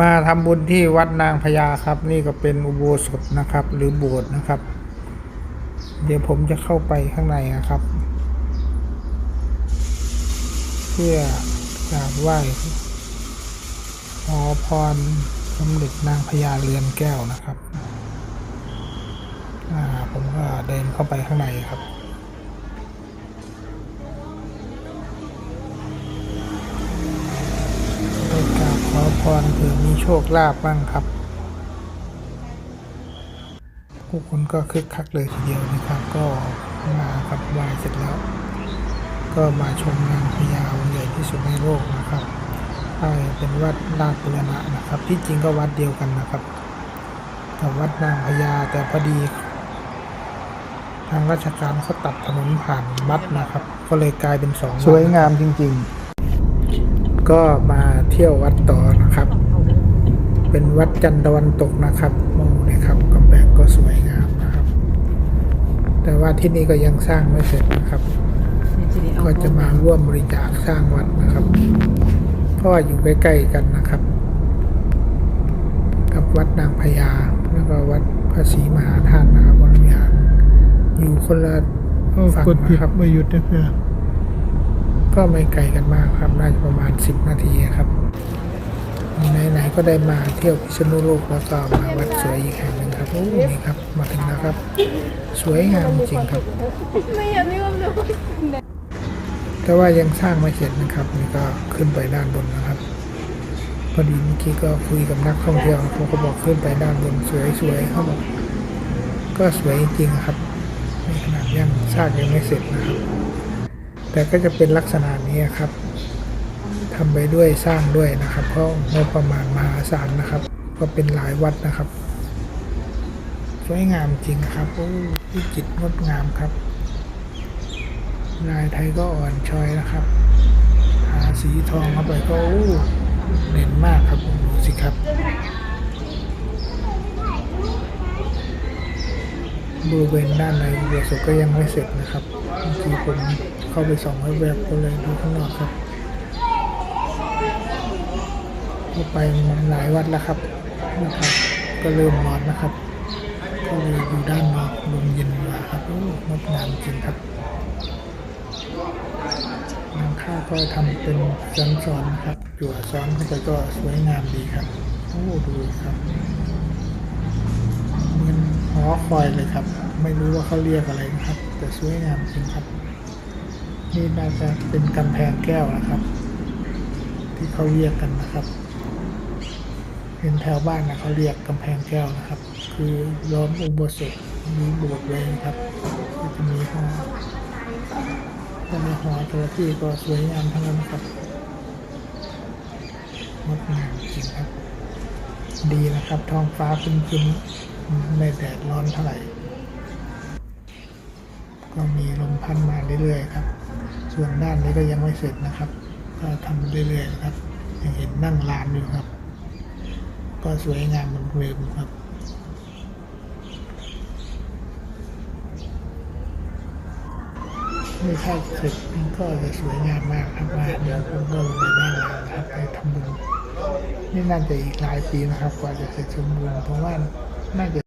มาทำบุญที่วัดนางพญาครับ นี่ก็เป็นอุโบสถนะครับ หรือโบสถ์นะครับ เดี๋ยวผมจะเข้าไปข้างในนะครับ เพื่อกราบไหว้ขอพรสมเด็จนางพญาเรือนแก้วนะครับอ่าผมก็เดินเข้าไปข้างในครับ ราบขอพรเผื่อมีโชคลาภบ้างครับ ผู้คนก็คึกคักเลยทีเดียวนะครับ ก็มากับไหว้เสร็จแล้ว ก็มาชมนางพญาองค์ใหญ่ที่สุดในโลกนะครับใช่เป็นวัดราชบุรณะนะครับ ที่จริงก็วัดเดียวกันนะครับกับวัดนางพญาแต่พอดี ทางราชการเขาตัดถนนผ่านวัดนะครับ ก็เลยกลายเป็นสองสวยงามจริง ก็มาเที่ยววัดต่อนะครับ เป็นวัดจันทร์ตะวันตกนะครับมองนะครับกำแพงก็สวยงามนะครับ แต่ว่าที่นี่ก็ยังสร้างไม่เสร็จนะครับ ก็จะมาร่วมบริจาคสร้างวัดนะครับ เพราะว่าอยู่ใกล้ๆกันนะครับ กับวัดนางพญาแล้วก็วัดพระศรีมหาธาตุนะครับวรวิหารอยู่คนละๆฝั่งกดผิดนะครับไม่หยุดนะเพื่อ ก็ไม่ไกลกันมากครับ น่าจะประมาณ 10 นาทีครับไหนๆก็ได้มาเที่ยวพิษณุโลกแล้วก็มาวัดสวยอีกแห่งหนึ่งครับโอ้นี่ครับมาถึงแล้วครับ สวยงามจริงครับไม่อยากมีความรู้แต่ว่ายังสร้างไม่เสร็จนะครับนี่ก็ขึ้นไปด้านบนนะครับพอดีเมื่อกี้ก็คุยกับนักท่องเที่ยวเขาก็บอกขึ้นไปด้านบนสวยๆเขาบอกก็สวยจริงครับในขนาดยังสร้างยังไม่เสร็จนะครับ แต่ก็จะเป็นลักษณะนี้ครับทำไปด้วยสร้างด้วยนะครับ เพราะงบประมาณมหาศาลนะครับ ก็เป็นหลายวัดนะครับสวยงามจริงครับโอ้วิจิตรงดงามครับลายไทยก็อ่อนช้อยนะครับ หาสีทองเข้าไปก็อู้เด่นมากครับดูสิครับ บริเวณด้านในอุโบสถก็ยังไม่เสร็จนะครับเมื่อกี้ผมเข้าไปส่องแวบๆก็เลยดูข้างนอกครับไปมันหลายวัดแล้วครับนะครับ ก็เริ่มร้อนนะครับ ก็เลยอยู่ด้านนอกลมเย็นกว่าครับโอ้งดงามจริงครับหลังคาก็ทำเป็นซ้อนซ้อนๆนะครับจั่วซ้อนเข้าไปก็สวยงามดีครับโอ้ดูครับ มืออคอยเลยครับ ไม่รู้ว่าเขาเรียกอะไรนะครับ แต่สวยงามจริงครับ นี่น่าจะเป็นกำแพงแก้วนะครับ ที่เขาเรียกกันนะครับเป็นแถวบ้านนะเขาเรียกกำแพงแก้วนะครับ คือล้อมอุโบสถมีโบสถ์เลยนะครับก็จะมีห้องแต่ในหอแต่ละที่ก็สวยงามทั้งนั้นครับงดงามจริงครับ ดีนะครับท้องฟ้าครึ้มๆ ไม่แดดร้อนเท่าไหร่ ก็มีลมพัดมาเรื่อยๆครับ ส่วนด้านนี้ก็ยังไม่เสร็จนะครับ ก็ทำเรื่อยๆนะครับ ยังเห็นนั่งลานอยู่ครับ ก็สวยงามเหมือนเดิมครับไม่ถ้าเสร็จมันก็จะสวยงามมากครับว่าเดี๋ยวผมก็ลงไปด้านล่างนะครับไปทำบุญนี่น่าจะอีกหลายปีนะครับกว่าจะเสร็จสมบูรณ์เพราะว่า น่าจะ